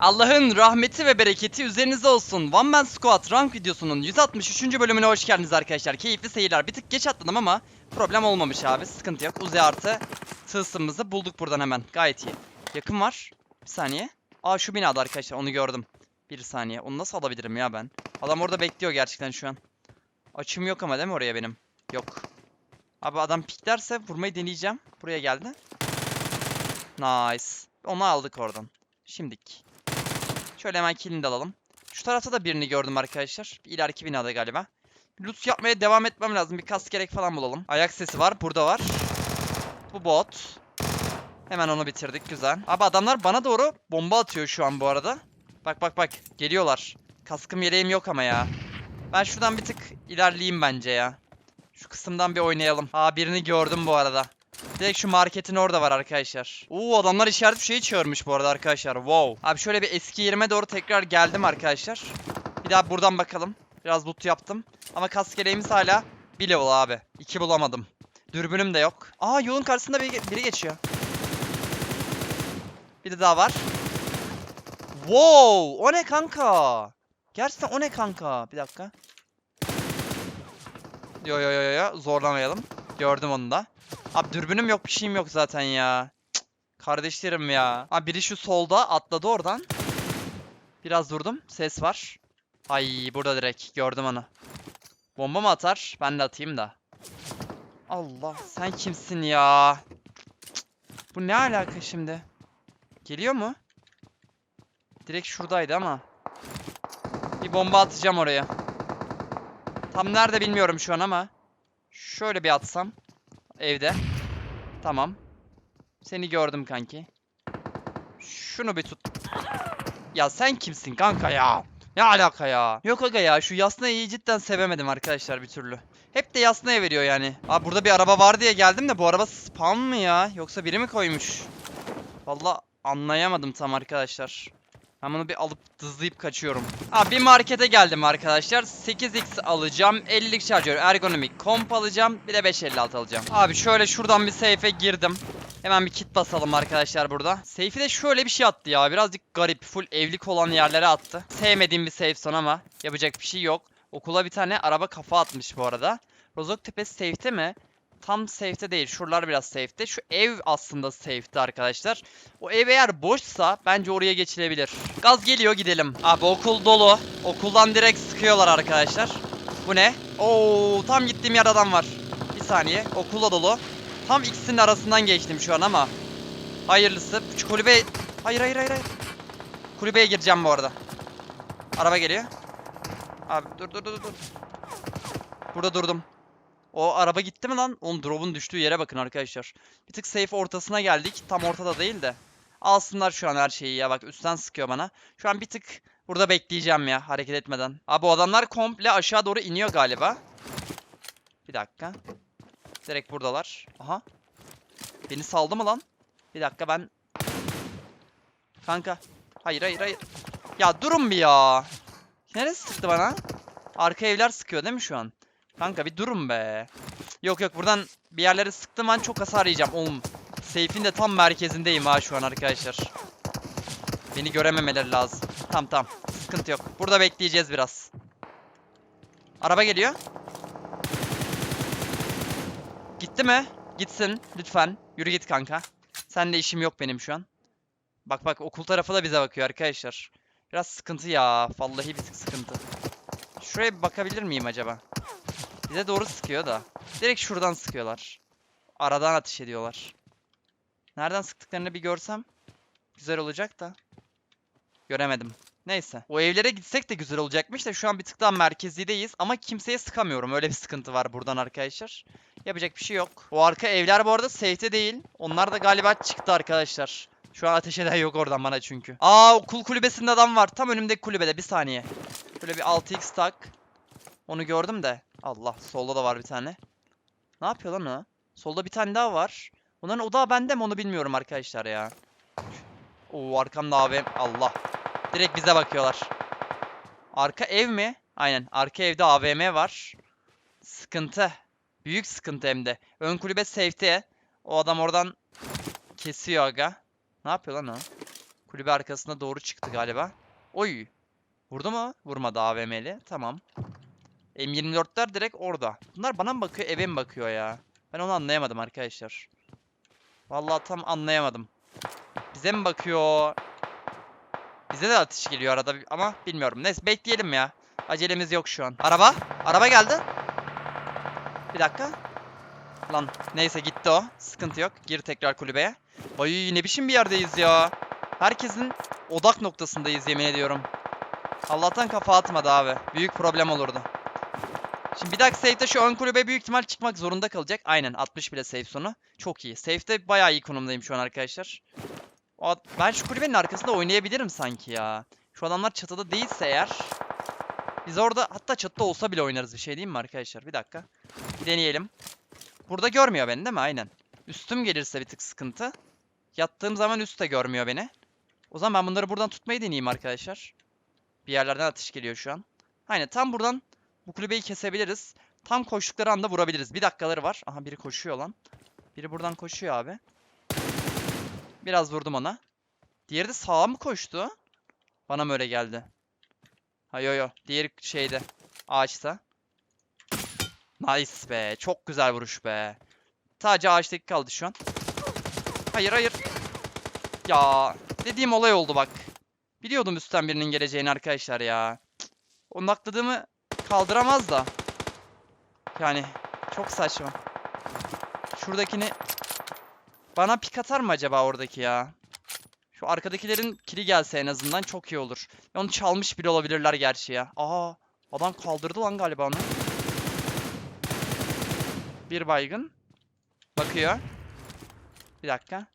Allah'ın rahmeti ve bereketi üzerinize olsun. One Man Squad rank videosunun 163. bölümüne hoş geldiniz arkadaşlar. Keyifli seyirler. Bir tık geç atladım ama problem olmamış abi. Sıkıntı yok. Uzay artı tılsımımızı bulduk buradan hemen. Gayet iyi. Yakın var. Bir saniye. Aa şu binada arkadaşlar onu gördüm. Bir saniye. Onu nasıl alabilirim ya ben? Adam orada bekliyor gerçekten şu an. Açım yok ama değil mi oraya benim? Yok. Abi adam piklerse vurmayı deneyeceğim. Buraya geldi. Nice. Onu aldık oradan. Şimdik. Şöyle hemen killini de alalım. Şu tarafta da birini gördüm arkadaşlar. Bir ileriki binada galiba. Loot yapmaya devam etmem lazım. Bir kas gerek falan bulalım. Ayak sesi var. Burada var. Bu bot. Hemen onu bitirdik. Güzel. Abi adamlar bana doğru bomba atıyor şu an bu arada. Bak bak bak. Geliyorlar. Kaskım yeleğim yok ama ya. Ben şuradan bir tık ilerleyeyim bence ya. Şu kısımdan bir oynayalım. Aa birini gördüm bu arada. Direkt şu marketin orada var arkadaşlar. Oo adamlar işaret şeyi çağırmış bu arada arkadaşlar. Wow. Abi şöyle bir eski yerime doğru tekrar geldim arkadaşlar. Bir daha buradan bakalım. Biraz loot yaptım. Ama kaskeleğimiz hala bir level abi. İki bulamadım. Dürbünüm de yok. Aa yolun karşısında biri, biri geçiyor. Bir de daha var. Wow! O ne kanka? Gerçekten o ne kanka? Bir dakika. Yo yo yo yo zorlamayalım. Gördüm onu da. Abi dürbünüm yok bir şeyim yok zaten ya. Cık, Kardeşlerim ya. Abi biri şu solda atladı oradan. Biraz durdum. Ses var. Ay burada direkt gördüm onu. Bomba mı atar? Ben de atayım da. Allah sen kimsin ya? Bu ne alaka şimdi? Geliyor mu? Direkt şuradaydı ama. Bir bomba atacağım oraya. Tam nerede bilmiyorum şu an ama. Şöyle bir atsam. Evde. Tamam. Seni gördüm kanki. Şunu bir tut. Ya sen kimsin kanka ya? Ne alaka ya? Yok aga ya şu Yasna'yı cidden sevemedim arkadaşlar bir türlü. Hep de Yasna'ya veriyor yani. Abi burada bir araba var diye geldim de bu araba spam mı ya? Yoksa biri mi koymuş? Vallahi anlayamadım tam arkadaşlar. Ben bunu bir alıp dızlayıp kaçıyorum. Abi bir markete geldim arkadaşlar. 8x alacağım. 50'lik şarjör ergonomik komp alacağım. Bir de 556 alacağım. Abi şöyle şuradan bir safe'e girdim. Hemen bir kit basalım arkadaşlar burada. Safe'i de şöyle bir şey attı ya. Birazcık garip. Full evlilik olan yerlere attı. Sevmediğim bir safe son ama yapacak bir şey yok. Okula bir tane araba kafa atmış bu arada. Rozok Tepesi safe'te mi? Tam safe'te değil. Şuralar biraz safe'te. Şu ev aslında safe'te arkadaşlar. O ev eğer boşsa bence oraya geçilebilir. Gaz geliyor gidelim. Abi okul dolu. Okuldan direkt sıkıyorlar arkadaşlar. Bu ne? Oo tam gittiğim yer adam var. Bir saniye. Okul da dolu. Tam ikisinin arasından geçtim şu an ama. Hayırlısı. Şu kulübe... Hayır hayır hayır hayır. Kulübeye gireceğim bu arada. Araba geliyor. Abi dur dur dur dur. Burada durdum. O araba gitti mi lan? Onun drop'un düştüğü yere bakın arkadaşlar. Bir tık safe ortasına geldik. Tam ortada değil de. Alsınlar şu an her şeyi ya. Bak üstten sıkıyor bana. Şu an bir tık burada bekleyeceğim ya hareket etmeden. Abi bu adamlar komple aşağı doğru iniyor galiba. Bir dakika. Direkt buradalar. Aha. Beni saldı mı lan? Bir dakika ben... Kanka. Hayır hayır hayır. Ya durun bir ya. Neresi sıktı bana? Arka evler sıkıyor değil mi şu an? Kanka bir durun be. Yok yok buradan bir yerlere sıktım an çok hasar yiyeceğim. Oğlum safe'in de tam merkezindeyim ha şu an arkadaşlar. Beni görememeleri lazım. Tamam tamam. Sıkıntı yok. Burada bekleyeceğiz biraz. Araba geliyor. Gitti mi? Gitsin lütfen. Yürü git kanka. Seninle işim yok benim şu an. Bak bak okul tarafı da bize bakıyor arkadaşlar. Biraz sıkıntı ya. Vallahi bir sıkıntı. Şuraya bakabilir miyim acaba? Bize doğru sıkıyor da. Direkt şuradan sıkıyorlar. Aradan ateş ediyorlar. Nereden sıktıklarını bir görsem güzel olacak da. Göremedim. Neyse. O evlere gitsek de güzel olacakmış da şu an bir tık daha merkezideyiz ama kimseye sıkamıyorum. Öyle bir sıkıntı var buradan arkadaşlar. Yapacak bir şey yok. O arka evler bu arada safe'te değil. Onlar da galiba çıktı arkadaşlar. Şu an ateş eden yok oradan bana çünkü. Aa okul kulübesinde adam var. Tam önümdeki kulübede bir saniye. Böyle bir 6x tak. Onu gördüm de. Allah solda da var bir tane. Ne yapıyor lan o? Solda bir tane daha var. Onların odağı bende mi onu bilmiyorum arkadaşlar ya. Oo arkamda AVM. Allah. Direkt bize bakıyorlar. Arka ev mi? Aynen. Arka evde AVM var. Sıkıntı. Büyük sıkıntı hem de. Ön kulübe safety. O adam oradan kesiyor aga. Ne yapıyor lan o? Kulübe arkasına doğru çıktı galiba. Oy. Vurdu mu? Vurmadı AVM'li. Tamam. M24'ler direkt orada. Bunlar bana mı bakıyor, eve mi bakıyor ya? Ben onu anlayamadım arkadaşlar. Vallahi tam anlayamadım. Bize mi bakıyor? Bize de atış geliyor arada ama bilmiyorum. Neyse bekleyelim ya. Acelemiz yok şu an. Araba. Araba geldi. Bir dakika. Lan neyse gitti o. Sıkıntı yok. Gir tekrar kulübeye. Ay ne biçim bir yerdeyiz ya. Herkesin odak noktasındayız yemin ediyorum. Allah'tan kafa atmadı abi. Büyük problem olurdu. Şimdi bir dahaki safe'de şu ön kulübe büyük ihtimal çıkmak zorunda kalacak. Aynen 60 bile safe sonu. Çok iyi. Safe'de bayağı iyi konumdayım şu an arkadaşlar. Ben şu kulübenin arkasında oynayabilirim sanki ya. Şu adamlar çatıda değilse eğer. Biz orada hatta çatıda olsa bile oynarız bir şey değil mi arkadaşlar? Bir dakika. Bir deneyelim. Burada görmüyor beni değil mi? Aynen. Üstüm gelirse bir tık sıkıntı. Yattığım zaman üstte görmüyor beni. O zaman ben bunları buradan tutmayı deneyeyim arkadaşlar. Bir yerlerden atış geliyor şu an. Aynen tam buradan bu kulübeyi kesebiliriz. Tam koştukları anda vurabiliriz. Bir dakikaları var. Aha biri koşuyor lan. Biri buradan koşuyor abi. Biraz vurdum ona. Diğeri de sağa mı koştu? Bana mı öyle geldi? Ha yo yo. Diğeri şeyde. Ağaçta. Nice be. Çok güzel vuruş be. Sadece ağaçtaki kaldı şu an. Hayır hayır. Ya dediğim olay oldu bak. Biliyordum üstten birinin geleceğini arkadaşlar ya. Cık. O nakladığımı kaldıramaz da. Yani çok saçma. Şuradakini bana pik atar mı acaba oradaki ya? Şu arkadakilerin kili gelse en azından çok iyi olur. Onu çalmış bile olabilirler gerçi ya. Aa, adam kaldırdı lan galiba onu. Bir baygın. Bakıyor. Bir dakika.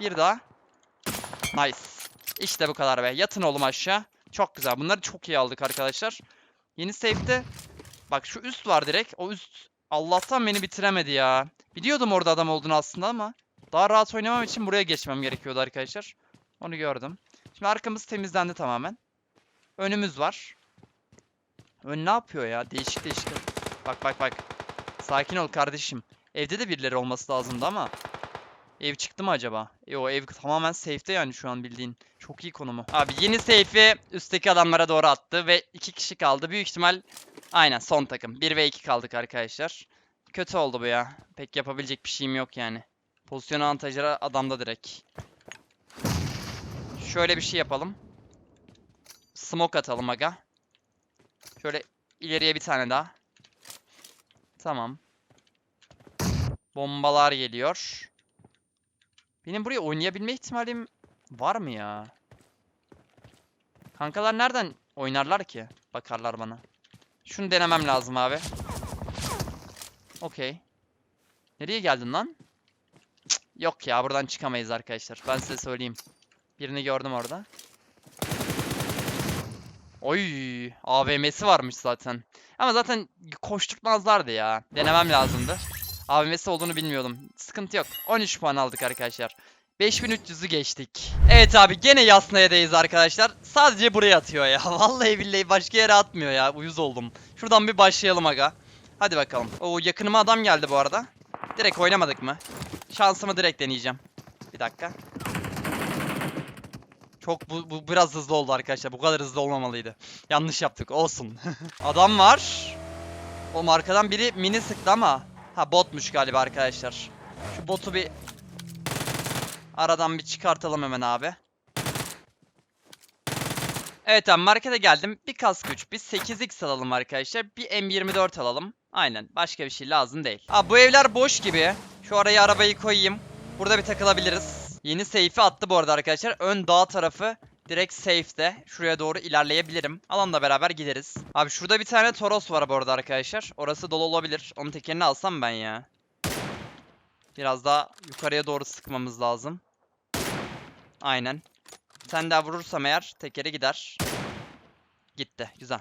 Bir daha. Nice. İşte bu kadar be. Yatın oğlum aşağı. Çok güzel. Bunları çok iyi aldık arkadaşlar. Yeni safe'de bak şu üst var direkt. O üst Allah'tan beni bitiremedi ya. Biliyordum orada adam olduğunu aslında ama daha rahat oynamam için buraya geçmem gerekiyordu arkadaşlar. Onu gördüm. Şimdi arkamız temizlendi tamamen. Önümüz var. Ön ne yapıyor ya? Değişik değişik. Bak bak bak. Sakin ol kardeşim. Evde de birileri olması lazımdı ama. Ev çıktı mı acaba? E o ev tamamen safe'te yani şu an bildiğin. Çok iyi konumu. Abi yeni safe'i üstteki adamlara doğru attı ve iki kişi kaldı. Büyük ihtimal aynen son takım. 1 ve 2 kaldık arkadaşlar. Kötü oldu bu ya. Pek yapabilecek bir şeyim yok yani. Pozisyon avantajları adamda direkt. Şöyle bir şey yapalım. Smoke atalım aga. Şöyle ileriye bir tane daha. Tamam. Bombalar geliyor. Benim buraya oynayabilme ihtimalim var mı ya? Kankalar nereden oynarlar ki? Bakarlar bana. Şunu denemem lazım abi. Okey. Nereye geldin lan? Cık, Yok ya buradan çıkamayız arkadaşlar. Ben size söyleyeyim. Birini gördüm orada. Oy, AVM'si varmış zaten. Ama zaten koşturtmazlardı ya. Denemem lazımdı. AVM'si olduğunu bilmiyordum. Sıkıntı yok. 13 puan aldık arkadaşlar. 5300'ü geçtik. Evet abi gene Yasnaya'dayız arkadaşlar. Sadece buraya atıyor ya. Vallahi billahi başka yere atmıyor ya. Uyuz oldum. Şuradan bir başlayalım aga. Hadi bakalım. Oo yakınıma adam geldi bu arada. Direkt oynamadık mı? Şansımı direkt deneyeceğim. Bir dakika. Çok bu, bu biraz hızlı oldu arkadaşlar. Bu kadar hızlı olmamalıydı. Yanlış yaptık. Olsun. adam var. O markadan biri mini sıktı ama. Ha botmuş galiba arkadaşlar. Şu botu bir aradan bir çıkartalım hemen abi. Evet abi markete geldim. Bir kask güç, bir 8x alalım arkadaşlar. Bir M24 alalım. Aynen. Başka bir şey lazım değil. Abi bu evler boş gibi. Şu araya arabayı koyayım. Burada bir takılabiliriz. Yeni safe'i attı bu arada arkadaşlar. Ön dağ tarafı direkt safe'de. Şuraya doğru ilerleyebilirim. Alanla beraber gideriz. Abi şurada bir tane Toros var bu arada arkadaşlar. Orası dolu olabilir. Onun tekerini alsam ben ya. Biraz daha yukarıya doğru sıkmamız lazım. Aynen. Sen daha vurursam eğer tekeri gider. Gitti. Güzel.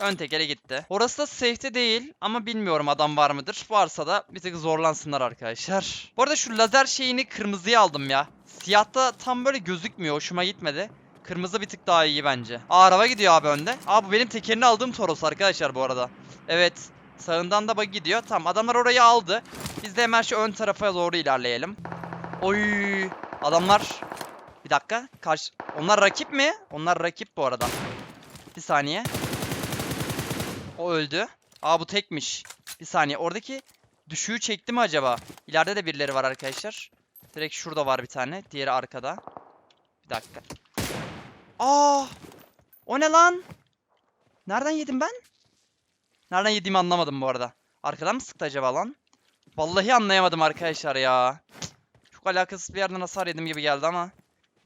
Ön tekeri gitti. Orası da safety değil ama bilmiyorum adam var mıdır. Varsa da bir tık zorlansınlar arkadaşlar. Bu arada şu lazer şeyini kırmızıya aldım ya. Siyahta tam böyle gözükmüyor. Hoşuma gitmedi. Kırmızı bir tık daha iyi bence. Aa, araba gidiyor abi önde. Aa bu benim tekerini aldığım Toros arkadaşlar bu arada. Evet. Sağından da bak gidiyor. Tamam adamlar orayı aldı. Biz de hemen şu ön tarafa doğru ilerleyelim. Oy. Adamlar bir dakika. Karşı onlar rakip mi? Onlar rakip bu arada. Bir saniye. O öldü. Aa bu tekmiş. Bir saniye. Oradaki düşüğü çekti mi acaba? İleride de birileri var arkadaşlar. Direkt şurada var bir tane. Diğeri arkada. Bir dakika. Aa! O ne lan? Nereden yedim ben? Nereden yediğimi anlamadım bu arada. Arkadan mı sıktı acaba lan? Vallahi anlayamadım arkadaşlar ya. Çok alakasız bir yerden hasar yedim gibi geldi ama.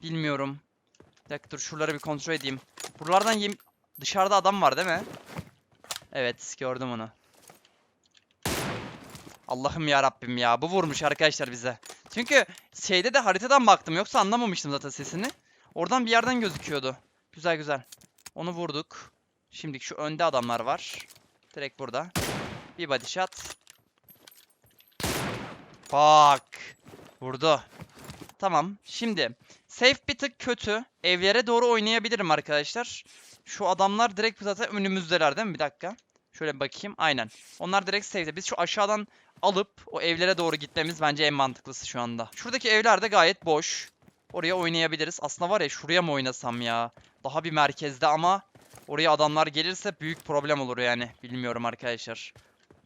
Bilmiyorum. Bir dakika dur şuraları bir kontrol edeyim. Buralardan yem... Dışarıda adam var değil mi? Evet gördüm onu. Allah'ım ya Rabbim ya. Bu vurmuş arkadaşlar bize. Çünkü şeyde de haritadan baktım yoksa anlamamıştım zaten sesini. Oradan bir yerden gözüküyordu. Güzel güzel. Onu vurduk. Şimdi şu önde adamlar var. Direkt burada. Bir body shot. Bak. Vurdu. Tamam. Şimdi safe bir tık kötü. Evlere doğru oynayabilirim arkadaşlar. Şu adamlar direkt zaten önümüzdeler değil mi? Bir dakika. Şöyle bakayım. Aynen. Onlar direkt safe'de. Biz şu aşağıdan alıp o evlere doğru gitmemiz bence en mantıklısı şu anda. Şuradaki evler de gayet boş. Oraya oynayabiliriz. Aslında var ya şuraya mı oynasam ya? Daha bir merkezde ama oraya adamlar gelirse büyük problem olur yani. Bilmiyorum arkadaşlar.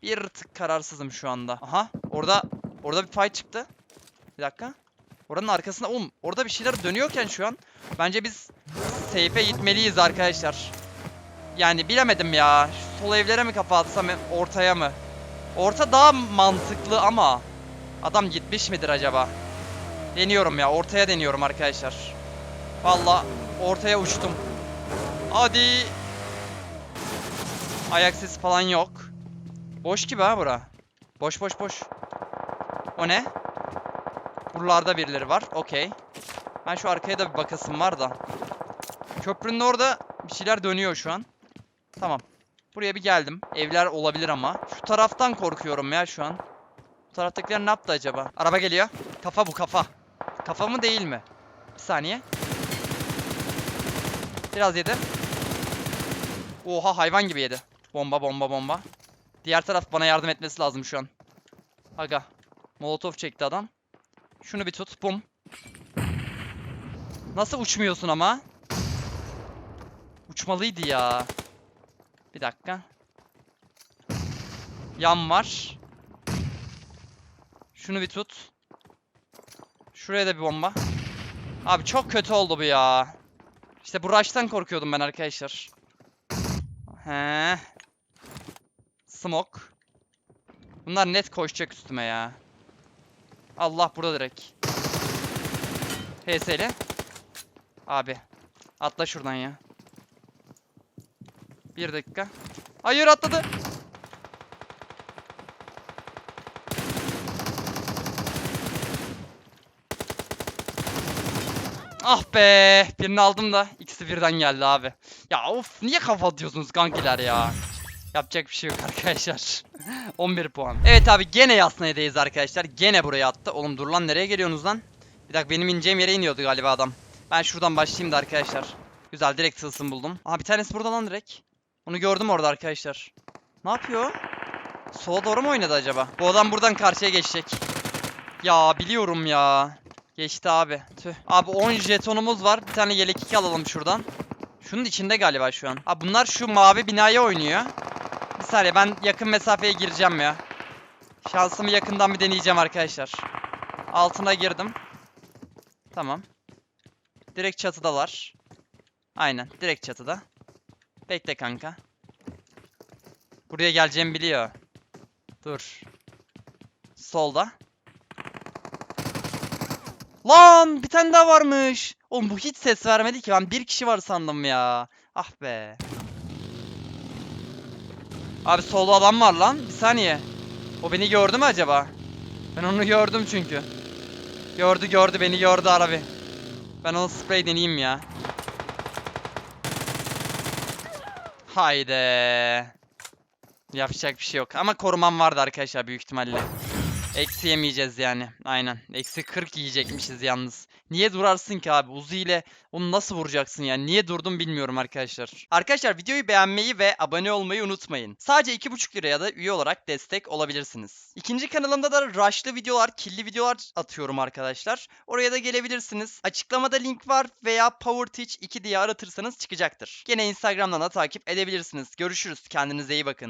Bir tık kararsızım şu anda. Aha orada orada bir fight çıktı. Bir dakika. Oranın arkasında oğlum orada bir şeyler dönüyorken şu an bence biz safe'e gitmeliyiz arkadaşlar. Yani bilemedim ya. Şu sol evlere mi kafa atsam ortaya mı? Orta daha mantıklı ama adam gitmiş midir acaba? Deniyorum ya. Ortaya deniyorum arkadaşlar. Valla ortaya uçtum. Hadi. Ayak sesi falan yok. Boş gibi ha bura. Boş boş boş. O ne? Buralarda birileri var. Okey. Ben şu arkaya da bir bakasım var da. Köprünün orada bir şeyler dönüyor şu an. Tamam. Buraya bir geldim. Evler olabilir ama. Şu taraftan korkuyorum ya şu an. Bu taraftakiler ne yaptı acaba? Araba geliyor. Kafa bu kafa. Kafa mı değil mi? Bir saniye. Biraz yedi. Oha hayvan gibi yedi. Bomba bomba bomba. Diğer taraf bana yardım etmesi lazım şu an. Aga. Molotof çekti adam. Şunu bir tut. Bum. Nasıl uçmuyorsun ama? Uçmalıydı ya. Bir dakika. Yan var. Şunu bir tut. Şuraya da bir bomba. Abi çok kötü oldu bu ya. İşte bu rush'tan korkuyordum ben arkadaşlar. He. Smoke. Bunlar net koşacak üstüme ya. Allah burada direkt. HS'li. Abi. Atla şuradan ya. Bir dakika. Hayır atladı. Ah be. Birini aldım da ikisi birden geldi abi. Ya of niye kafa atıyorsunuz kankiler ya. Yapacak bir şey yok arkadaşlar. 11 puan. Evet abi gene Yasnaya'dayız arkadaşlar. Gene buraya attı. Oğlum dur lan nereye geliyorsunuz lan? Bir dakika benim ineceğim yere iniyordu galiba adam. Ben şuradan başlayayım da arkadaşlar. Güzel direkt tılsım buldum. Aha bir tanesi burada lan direkt. Onu gördüm orada arkadaşlar. Ne yapıyor? Sola doğru mu oynadı acaba? Bu adam buradan karşıya geçecek. Ya biliyorum ya. Geçti abi. Tüh. Abi 10 jetonumuz var. Bir tane yelek 2 alalım şuradan. Şunun içinde galiba şu an. Abi bunlar şu mavi binaya oynuyor. Bir saniye ben yakın mesafeye gireceğim ya. Şansımı yakından bir deneyeceğim arkadaşlar. Altına girdim. Tamam. Direkt çatıdalar. Aynen direkt çatıda. Bekle kanka. Buraya geleceğimi biliyor. Dur. Solda. Lan bir tane daha varmış. Oğlum bu hiç ses vermedi ki. Ben bir kişi var sandım ya. Ah be. Abi solda adam var lan. Bir saniye. O beni gördü mü acaba? Ben onu gördüm çünkü. Gördü gördü beni gördü arabi. Ben onu sprey deneyeyim ya. Haydi. Yapacak bir şey yok. Ama korumam vardı arkadaşlar büyük ihtimalle. Eksi yemeyeceğiz yani. Aynen. Eksi 40 yiyecekmişiz yalnız. Niye durarsın ki abi? Uzi ile onu nasıl vuracaksın yani? Niye durdum bilmiyorum arkadaşlar. Arkadaşlar videoyu beğenmeyi ve abone olmayı unutmayın. Sadece 2,5 liraya da üye olarak destek olabilirsiniz. İkinci kanalımda da rushlı videolar, killi videolar atıyorum arkadaşlar. Oraya da gelebilirsiniz. Açıklamada link var veya Power Teach 2 diye aratırsanız çıkacaktır. Gene Instagram'dan da takip edebilirsiniz. Görüşürüz. Kendinize iyi bakın.